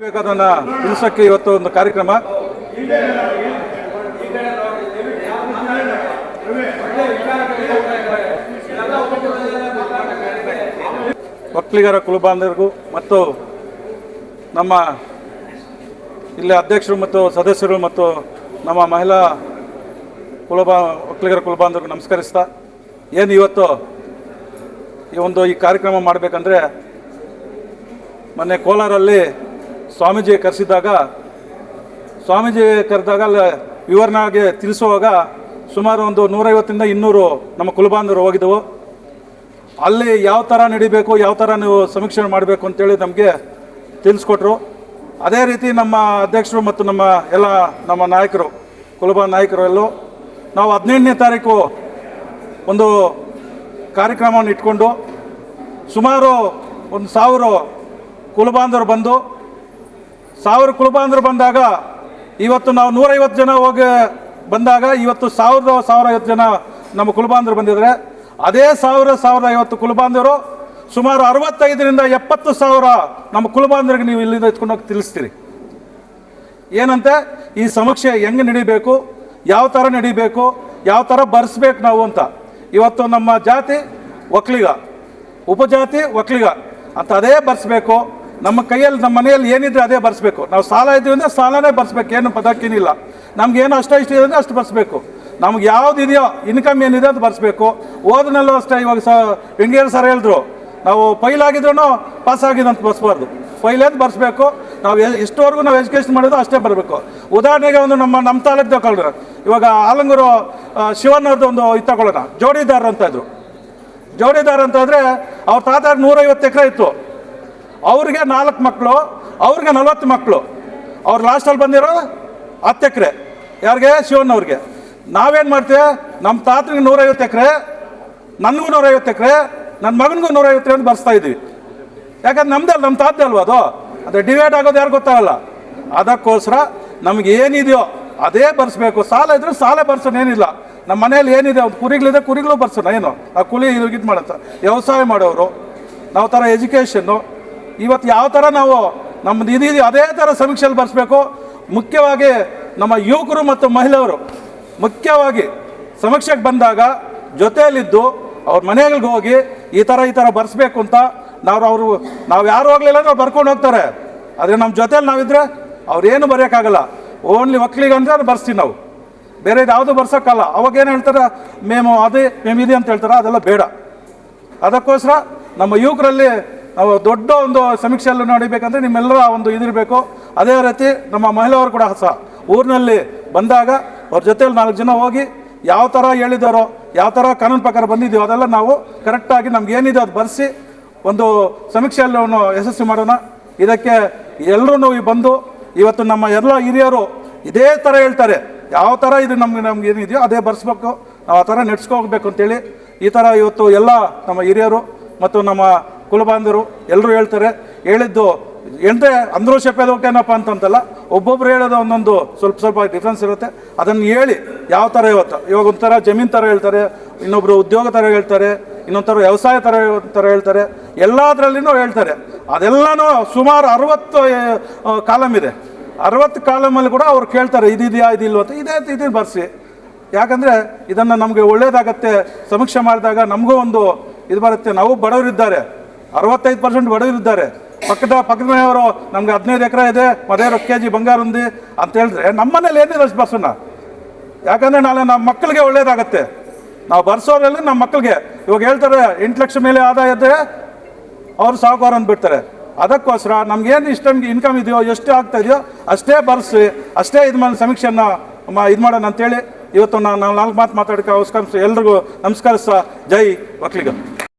ಬೇಕಾದನ್ನ ತಿಳಿಸೋಕ್ಕೆ ಇವತ್ತು ಒಂದು ಕಾರ್ಯಕ್ರಮ. ಒಕ್ಕಲಿಗರ ಕುಲಬಾಂಧವರಿಗೂ ಮತ್ತು ನಮ್ಮ ಇಲ್ಲಿ ಅಧ್ಯಕ್ಷರು ಮತ್ತು ಸದಸ್ಯರು ಮತ್ತು ನಮ್ಮ ಮಹಿಳಾ ಕುಲಬಾ ಒಕ್ಕಲಿಗರ ಕುಲಬಾಂಧವರಿಗೂ ನಮಸ್ಕರಿಸ್ತಾ, ಏನು ಇವತ್ತು ಈ ಒಂದು ಈ ಕಾರ್ಯಕ್ರಮ ಮಾಡಬೇಕಂದ್ರೆ ಮೊನ್ನೆ ಕೋಲಾರಲ್ಲಿ ಸ್ವಾಮೀಜಿ ಕರೆಸಿದಾಗ ಸ್ವಾಮೀಜಿ ಕರೆದಾಗ ಅಲ್ಲಿ ವಿವರಣೆಗೆ ತಿಳಿಸುವಾಗ ಸುಮಾರು ಒಂದು ನೂರೈವತ್ತರಿಂದ ಇನ್ನೂರು ನಮ್ಮ ಕುಲಬಾಂಧವರು ಹೋಗಿದ್ದವು. ಅಲ್ಲಿ ಯಾವ ಥರ ನಡಿಬೇಕು, ಯಾವ ಥರ ನೀವು ಸಮೀಕ್ಷೆ ಮಾಡಬೇಕು ಅಂತೇಳಿ ನಮಗೆ ತಿಳಿಸ್ಕೊಟ್ರು. ಅದೇ ರೀತಿ ನಮ್ಮ ಅಧ್ಯಕ್ಷರು ಮತ್ತು ನಮ್ಮ ಎಲ್ಲ ನಮ್ಮ ನಾಯಕರು, ಕುಲಬಾ ನಾಯಕರು ಎಲ್ಲೋ ನಾವು ಹದಿನೆಂಟನೇ ತಾರೀಕು ಒಂದು ಕಾರ್ಯಕ್ರಮವನ್ನು ಇಟ್ಕೊಂಡು ಸುಮಾರು ಒಂದು ಸಾವಿರ ಕುಲಬಾಂಧವರು ಬಂದು ಸಾವಿರ ಕುಲಬಾಂಧರು ಬಂದಾಗ ಇವತ್ತು ನಾವು ನೂರೈವತ್ತು ಜನ ಹೋಗಿ ಬಂದಾಗ ಇವತ್ತು ಸಾವಿರದ ಸಾವಿರ ಐವತ್ತು ಜನ ನಮ್ಮ ಕುಲಬಾಂಧರು ಬಂದಿದ್ದಾರೆ. ಅದೇ ಸಾವಿರ ಸಾವಿರದ ಐವತ್ತು ಕುಲಬಾಂಧವರು ಸುಮಾರು ಅರವತ್ತೈದರಿಂದ ಎಪ್ಪತ್ತು ಸಾವಿರ ನಮ್ಮ ಕುಲಬಾಂಧರಿಗೆ ನೀವು ಇಲ್ಲಿಂದ ಎತ್ಕೊಂಡು ಹೋಗಿ ತಿಳಿಸ್ತೀರಿ. ಏನಂತೆ? ಈ ಸಮೀಕ್ಷೆ ಹೆಂಗೆ ನಡಿಬೇಕು? ಯಾವ ಥರ ನಡಿಬೇಕು? ಯಾವ ಥರ ಬರೆಸ್ಬೇಕು ನಾವು ಅಂತ. ಇವತ್ತು ನಮ್ಮ ಜಾತಿ ಒಕ್ಕಲಿಗ, ಉಪಜಾತಿ ಒಕ್ಕಲಿಗ ಅಂತ ಅದೇ ಬರ್ಸ್ಬೇಕು. ನಮ್ಮ ಕೈಯಲ್ಲಿ, ನಮ್ಮ ಮನೆಯಲ್ಲಿ ಏನಿದ್ರೆ ಅದೇ ಬರ್ಸ್ಬೇಕು. ನಾವು ಸಾಲ ಇದ್ದೀವಿ ಅಂದರೆ ಸಾಲನೇ ಬರ್ಸ್ಬೇಕು, ಏನು ಪದಕ್ಕೇನಿಲ್ಲ. ನಮ್ಗೆ ಏನು ಅಷ್ಟ ಇಷ್ಟ ಇದೆ ಅಂದರೆ ಅಷ್ಟು ಬರ್ಸ್ಬೇಕು. ನಮ್ಗೆ ಯಾವ್ದು ಇದೆಯೋ ಇನ್ಕಮ್ ಏನಿದೆ ಅದು ಬರ್ಸ್ಬೇಕು. ಓದನಲ್ಲೂ ಅಷ್ಟೇ, ಇವಾಗ ಸ ವೆಂಗೇರ್ ಸರ್ ಹೇಳಿದ್ರು, ನಾವು ಫೈಲ್ ಆಗಿದ್ರು ಪಾಸ್ ಆಗಿದೆ ಅಂತ ಬರ್ಸ್ಬಾರ್ದು. ಫೈಲ್ ಅಂತ ಬರ್ಸ್ಬೇಕು. ನಾವು ಎಷ್ಟುವರೆಗೂ ನಾವು ಎಜುಕೇಶನ್ ಮಾಡೋದು ಅಷ್ಟೇ ಬರಬೇಕು. ಉದಾಹರಣೆಗೆ ಒಂದು ನಮ್ಮ ನಮ್ಮ ತಾಲೂಕು ತಗೊಳ್ರಿ ಇವಾಗ ಆಲಂಗೂರು ಶಿವನವ್ರದ್ದು ಒಂದು ಇದು ತಗೊಳ್ಳೋಣ, ಜೋಡಿದಾರ ಅಂತ ಇದ್ರು. ಜೋಡಿದಾರ ಅಂತ ಅಂದರೆ ಅವ್ರ ತಾತ ನೂರೈವತ್ತು ಎಕರೆ ಇತ್ತು. ಅವ್ರಿಗೆ ನಾಲ್ಕು ಮಕ್ಕಳು ಅವ್ರಿಗೆ ನಲವತ್ತು ಮಕ್ಕಳು ಅವ್ರು ಲಾಸ್ಟಲ್ಲಿ ಬಂದಿರೋ ಹತ್ತು ಎಕರೆ. ಯಾರಿಗೆ? ಶಿವಣ್ಣವ್ರಿಗೆ ನಾವೇನು ಮಾಡ್ತೀವಿ? ನಮ್ಮ ತಾತನಿಗೆ ನೂರೈವತ್ತು ಎಕರೆ, ನನಗೂ ನೂರೈವತ್ತು ಎಕರೆ ನನ್ನ ಮಗನಿಗೂ ನೂರೈವತ್ತು ಅಂತ ಬರ್ಸ್ತಾ ಇದ್ವಿ. ಯಾಕಂದ್ರೆ ನಮ್ದೇ ಅಲ್ಲ ನಮ್ಮ ತಾತ ಅಲ್ವಾ ಅದು? ಅದು ಡಿವೈಡ್ ಆಗೋದು ಯಾರು ಗೊತ್ತಾಗಲ್ಲ. ಅದಕ್ಕೋಸ್ಕರ ನಮ್ಗೆ ಏನಿದೆಯೋ ಅದೇ ಬರ್ಸ್ಬೇಕು. ಸಾಲ ಇದ್ರೆ ಸಾಲ ಬರ್ಸೋಣ, ಏನಿಲ್ಲ. ನಮ್ಮ ಮನೇಲಿ ಏನಿದೆ? ಒಂದು ಕುರಿಗಳಿದೆ, ಕುರಿಗಳು ಬರ್ಸೋಣ, ಏನು? ಆ ಕುಲಿ ಇದು ಮಾಡುತ್ತೆ ವ್ಯವಸಾಯ ಮಾಡೋರು, ನಾವು ಥರ ಎಜುಕೇಷನ್ನು ಇವತ್ತು ಯಾವ ಥರ ನಾವು ನಮ್ಮದು ಇದೀವಿ ಅದೇ ಥರ ಸಮೀಕ್ಷೆಯಲ್ಲಿ ಬರೆಸ್ಬೇಕು. ಮುಖ್ಯವಾಗಿ ನಮ್ಮ ಯುವಕರು ಮತ್ತು ಮಹಿಳೆಯರು ಮುಖ್ಯವಾಗಿ ಸಮೀಕ್ಷೆಗೆ ಬಂದಾಗ ಜೊತೆಯಲ್ಲಿದ್ದು ಅವ್ರ ಮನೆಗಳಿಗೆ ಹೋಗಿ ಈ ಥರ ಈ ಥರ ಬರೆಸ್ಬೇಕು ಅಂತ ನಾವು ಅವರು ನಾವು ಯಾರು ಹೋಗ್ಲಿಲ್ಲ ಅಂದ್ರೆ ಅವ್ರು ಬರ್ಕೊಂಡು ಹೋಗ್ತಾರೆ. ಆದರೆ ನಮ್ಮ ಜೊತೆಯಲ್ಲಿ ನಾವಿದ್ರೆ ಅವ್ರೇನು ಬರೆಯೋಕ್ಕಾಗಲ್ಲ. ಓನ್ಲಿ ಒಕ್ಕಲಿಗೆ ಅಂದ್ರೆ ಅದು ಬರ್ಸ್ತೀವಿ ನಾವು. ಬೇರೆ ಯಾವುದು ಬರ್ಸೋಕ್ಕಲ್ಲ. ಅವಾಗ ಏನು ಹೇಳ್ತಾರೆ? ಮೇಮು ಅದೇ, ಮೇಮ್ ಇದೆ ಅಂತ ಹೇಳ್ತಾರೆ. ಅದೆಲ್ಲ ಬೇಡ. ಅದಕ್ಕೋಸ್ಕರ ನಮ್ಮ ಯುವಕರಲ್ಲಿ ದೊಡ್ಡ ಒಂದು ಸಮೀಕ್ಷೆಯಲ್ಲಿ ನಡಿಬೇಕಂದ್ರೆ ನಿಮ್ಮೆಲ್ಲರ ಒಂದು ಇದಿರಬೇಕು. ಅದೇ ರೀತಿ ನಮ್ಮ ಮಹಿಳೆಯವರು ಕೂಡ ಸಹ ಊರಿನಲ್ಲಿ ಬಂದಾಗ ಅವ್ರ ಜೊತೆಯಲ್ಲಿ ನಾಲ್ಕು ಜನ ಹೋಗಿ ಯಾವ ಥರ ಹೇಳಿದಾರೋ, ಯಾವ ಥರ ಕಾನೂನು ಪ್ರಕಾರ ಬಂದಿದೆಯೋ ಅದೆಲ್ಲ ನಾವು ಕರೆಕ್ಟಾಗಿ ನಮ್ಗೆ ಏನಿದೆ ಅದು ಬರೆಸಿ ಒಂದು ಸಮೀಕ್ಷೆಯಲ್ಲಿ ಅವನು ಯಶಸ್ವಿ ಮಾಡೋಣ. ಇದಕ್ಕೆ ಎಲ್ಲರೂ ಬಂದು ಇವತ್ತು ನಮ್ಮ ಎಲ್ಲ ಹಿರಿಯರು ಇದೇ ಥರ ಹೇಳ್ತಾರೆ. ಯಾವ ಥರ ಇದು ನಮ್ಗೆ ನಮ್ಗೆ ಏನಿದೆಯೋ ಅದೇ ಬರೆಸ್ಬೇಕು. ನಾವು ಆ ಥರ ಹೋಗ್ಬೇಕು ಅಂತೇಳಿ ಈ ಥರ ಇವತ್ತು ಎಲ್ಲ ನಮ್ಮ ಹಿರಿಯರು ಮತ್ತು ನಮ್ಮ ಕುಲಬಾಂಧವರು ಎಲ್ಲರೂ ಹೇಳ್ತಾರೆ, ಹೇಳಿದ್ದು ಎಂದ್ರೆ ಅಂದ್ರೂ ಹೊಟ್ಟೆನಪ್ಪ ಅಂತಂತಲ್ಲ, ಒಬ್ಬೊಬ್ರು ಹೇಳೋದು ಒಂದೊಂದು ಸ್ವಲ್ಪ ಸ್ವಲ್ಪ ಡಿಫ್ರೆನ್ಸ್ ಇರುತ್ತೆ. ಅದನ್ನು ಹೇಳಿ ಯಾವ ಥರ ಇವತ್ತು? ಇವಾಗ ಒಂಥರ ಜಮೀನು ಥರ ಹೇಳ್ತಾರೆ ಇನ್ನೊಬ್ಬರು ಉದ್ಯೋಗ ಥರ ಹೇಳ್ತಾರೆ, ಇನ್ನೊಂಥರ ವ್ಯವಸಾಯ ಥರ ಥರ ಹೇಳ್ತಾರೆ. ಎಲ್ಲದರಲ್ಲಿನೂ ಹೇಳ್ತಾರೆ. ಅದೆಲ್ಲನೂ ಸುಮಾರು ಅರವತ್ತು ಕಾಲಮ್ ಇದೆ. ಅರವತ್ತು ಕಾಲಮಲ್ಲಿ ಕೂಡ ಅವ್ರು ಕೇಳ್ತಾರೆ, ಇದಿದೆಯಾ, ಇದಿಲ್ವ ಅಂತ. ಇದೇ ಇದನ್ನು ಬರ್ಸಿ. ಯಾಕಂದರೆ ಇದನ್ನು ನಮಗೆ ಒಳ್ಳೇದಾಗತ್ತೆ, ಸಮೀಕ್ಷೆ ಮಾಡಿದಾಗ ನಮಗೂ ಒಂದು ಇದು ಬರುತ್ತೆ. ನಾವು ಬಡವರಿದ್ದಾರೆ. ಅರವತ್ತೈದು ಪರ್ಸೆಂಟ್ ಬಡವರಿದ್ದಾರೆ. ಪಕ್ಕದ ಪಕ್ಕದ ಮನೆಯವರು, ನಮ್ಗೆ ಹದಿನೈದು ಎಕರೆ ಇದೆ ಮದೇ ಕೆ ಜಿ ಬಂಗಾರ ఉంది ಅಂತ ಹೇಳಿದ್ರೆ, ನಮ್ಮ ಮನೇಲಿ ಏನಿಲ್ಲ ಅಷ್ಟು ಯಾಕಂದರೆ ನಾಳೆ ನಮ್ಮ ಮಕ್ಕಳಿಗೆ ಒಳ್ಳೇದಾಗತ್ತೆ. ನಾವು ಬರ್ಸೋರಲ್ಲಿ ನಮ್ಮ ಮಕ್ಕಳಿಗೆ. ಇವಾಗ ಹೇಳ್ತಾರೆ, ಎಂಟು ಲಕ್ಷ ಮೇಲೆ ಆದಾಯ ಇದ್ದರೆ ಅವ್ರು ಸಾಹುಕಾರ ಅಂದ್ಬಿಡ್ತಾರೆ. ಅದಕ್ಕೋಸ್ಕರ ನಮ್ಗೇನು ಇಷ್ಟ ಇನ್ಕಮ್ ಇದೆಯೋ, ಎಷ್ಟು ಆಗ್ತಾ ಇದೆಯೋ, ಅಷ್ಟೇ ಬರ್ಸಿ, ಅಷ್ಟೇ ಇದು ಮಾಡಿ ಸಮೀಕ್ಷೆಯನ್ನು ಇದು ಮಾಡೋಣ ಅಂತೇಳಿ ಇವತ್ತು ನಾನು ನಾಲ್ಕು ಮಾತು ಮಾತಾಡೋಕ್ಕೆ ಅವಕಾಶ ಎಲ್ರಿಗೂ ನಮಸ್ಕರಿಸ್ತಾ ಜೈ ಒಕ್ಕಲಿಗ